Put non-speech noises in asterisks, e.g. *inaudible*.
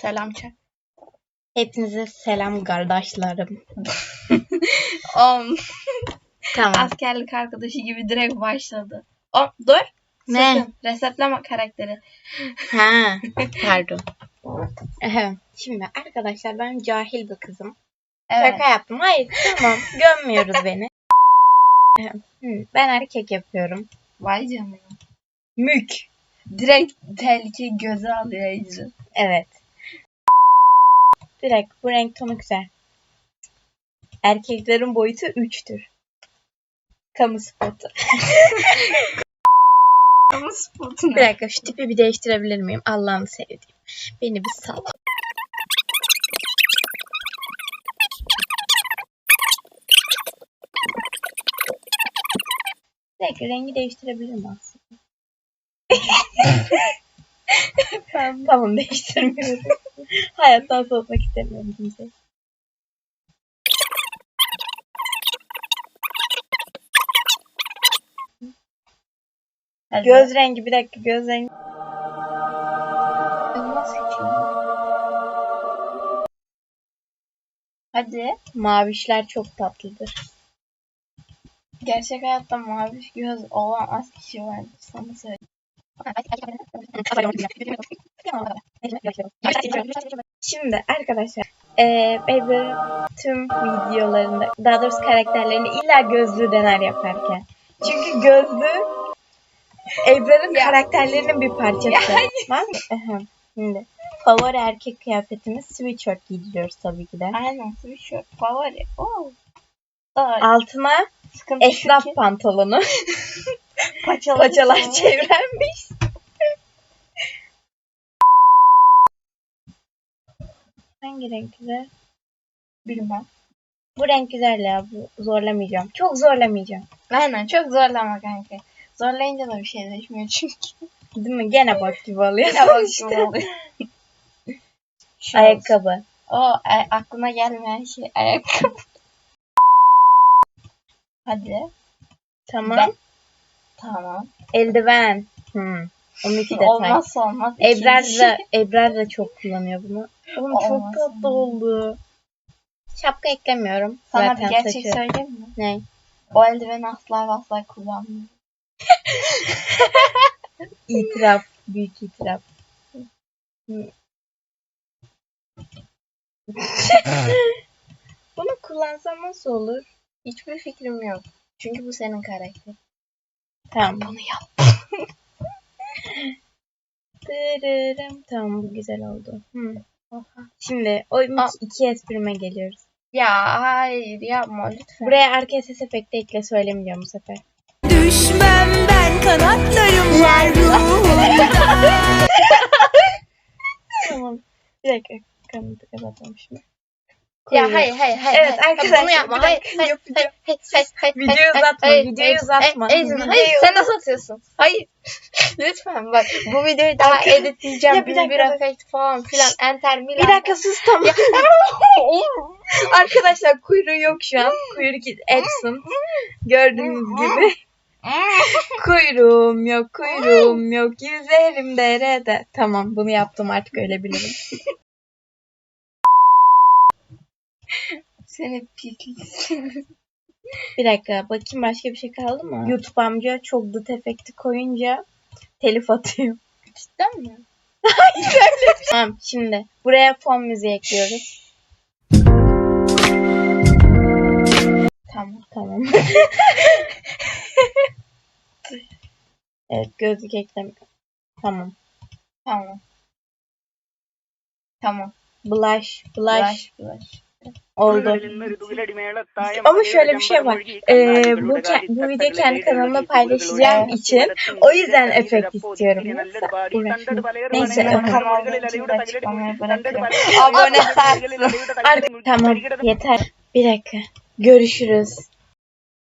Selam çak. Hepinize selam kardeşlerim. *laughs* Om. Tamam. Askerlik arkadaşı gibi direkt başladı. O, dur. Ne? Sakın. Resetleme karakteri. Ha, *laughs* pardon. Şimdi arkadaşlar ben cahil bir kızım. Evet. Şaka yaptım. Hayır tamam *laughs* gömmüyoruz beni. Hı, Ben erkek yapıyorum. Vay canına. Mük. Direkt tehlikeyi göze alıyor Ece. Evet. Direkt bu renk tonu güzel. Erkeklerin boyutu 3'tür. Kamu spotu. *laughs* Ama spotu Bir ne? dakika şu tipi bir değiştirebilir miyim? Allah'ını sevdiğim. Beni bir sal. Bir dakika rengi değiştirebilir miyim aslında? *laughs* tamam, tamam değiştirmiyorum. *laughs* Hayattan soğutmak istemiyorum kimseyi. Hadi. Göz rengi bir dakika göz rengi. Hadi. Mavişler çok tatlıdır. Gerçek hayatta mavi göz olan az kişi vardır. Sana söyleyeyim. Şimdi arkadaşlar eee Baby tüm videolarında daha doğrusu karakterlerini illa gözlü dener yaparken. Çünkü gözlü Ebrar'ın karakterlerinin bir parçası. Mı? Ehem. Şimdi favori erkek kıyafetimiz sweatshirt giydiriyoruz tabii ki de. Aynen sweatshirt favori. Oo. Ay, Altına sıkıntı esnaf ki pantolonu. *laughs* paçalar, Paçalar çevrenmiş. Hangi renk güzel? Bilmem. Bu renk güzel ya. Bu zorlamayacağım. Çok zorlamayacağım. Aynen çok zorlama kanka. Zorlayınca da bir şey değişmiyor çünkü. Değil mi? Gene bok gibi oluyor. Yine bak gibi oluyor. *laughs* Ayakkabı. O e, aklına gelmeyen şey ayakkabı. Hadi. Tamam. Ben- Tamam. Eldiven. Hmm. Onun iki detay. Olmazsa olmaz. Ebrar da, Ebrar da çok kullanıyor bunu. Oğlum çok Olmaz. tatlı oldu. Şapka eklemiyorum. Sana Zaten bir gerçek saçı- söyleyeyim mi? Ne? O eldiveni asla ve asla kullanmıyorum. *laughs* İtiraf. Büyük itiraf. *laughs* Bunu kullansam nasıl olur? Hiçbir fikrim yok. Çünkü bu senin karakterin. Tamam. Bunu yap. *laughs* Dırırım. Tamam bu güzel oldu. Hmm. Şimdi o iki, esprime geliyoruz. Ya hayır yapma lütfen. Buraya arka ses efekti ekle söylemeyeceğim bu sefer. Düşmem ben kanatlarım var ruhumda. *laughs* tamam. Bir dakika. Kamerayı kapatalım şimdi. Ya hayır hayır hayır. Evet, hayır. arkadaşlar, Bunu yapma. Hayır hayır hayır hayır hayır. Videoyu uzatma, videoyu uzatma. hayır, sen nasıl atıyorsun? Hayır. *laughs* Lütfen bak bu videoyu daha editleyeceğim. Ya bir dakika bir efekt falan filan. Enter Milan. Bir dakika sus tamam. *laughs* *laughs* Arkadaşlar kuyruğu yok şu an. Kuyruk Epson. Gördüğünüz gibi. Kuyruğum yok, kuyruğum yok. Yüzerim derede. Tamam bunu yaptım artık öyle bilirim. Seni pislik. Bir dakika bakayım başka bir şey kaldı mı? YouTube amca çok dıt efekti koyunca telif atıyor. Cidden mi? Tamam şimdi buraya fon müziği ekliyoruz. Tamam. Tamam. *laughs* evet gözlük eklemiyorum. Tamam. Tamam. Tamam. Blush, blush Bulaş bulaş. Oldu. Ama şöyle bir şey var. Ee, bu, bu video kendi kanalımda paylaşacağım için o yüzden efekt istiyorum. Neyse, linkini açıklamaya bırakıyorum. Abone. *laughs* Artık tamam yeter. Bir dakika. Görüşürüz.